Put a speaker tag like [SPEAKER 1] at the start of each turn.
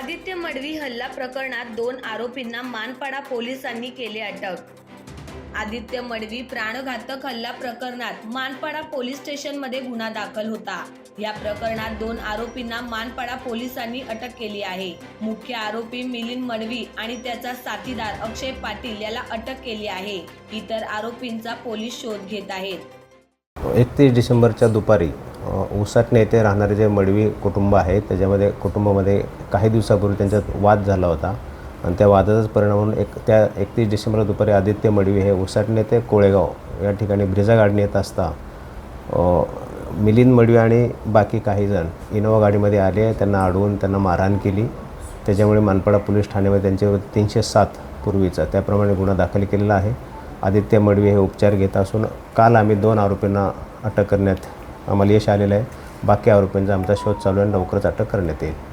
[SPEAKER 1] आदित्य मडवी हल्ला प्रकरणात दोन आरोपींना मानपाडा पोलिसांनी केले अटक. आदित्य मडवी प्राणघातक हल्ला प्रकरणात मानपाडा पोलीस स्टेशनमध्ये गुन्हा दाखल होता. या प्रकरणात दोन आरोपींना मानपाडा पोलिसांनी अटक केली आहे. मुख्य आरोपी मिलिंद मडवी आणि त्याचा साथीदार अक्षय पाटील याला अटक केली आहे. इतर आरोपींचा पोलीस शोध घेत आहेत.
[SPEAKER 2] एकतीस डिसेंबरच्या दुपारी अ, येथे राहणारे जे मडवी कुटुंब आहे त्याच्यामध्ये कुटुंबामध्ये काही दिवसापूर्वी त्यांच्यात वाद झाला होता. आणि त्या वादाचाच परिणाम म्हणून एक त्या एकतीस डिसेंबर दुपारी आदित्य मडवी हे उसाटणे ते कोळेगाव या ठिकाणी ब्रिजा गाडीने येत असता मिलिंद मडवी आणि बाकी काही जण इनोवा गाडीमध्ये आले त्यांना अडवून त्यांना मारहाण केली. त्याच्यामुळे मानपाडा पोलीस ठाण्यामध्ये त्यांच्यावर तीनशे सात पूर्वीचा त्याप्रमाणे गुन्हा दाखल केलेला आहे. आदित्य मडवी हे उपचार घेत असून काल आम्ही दोन आरोपींना अटक करण्यात आम्हाला यश आलेलं आहे बाकी आरोपींचा आमचा शोध चालू आहे. आणि लवकरच अटक करण्यात येईल.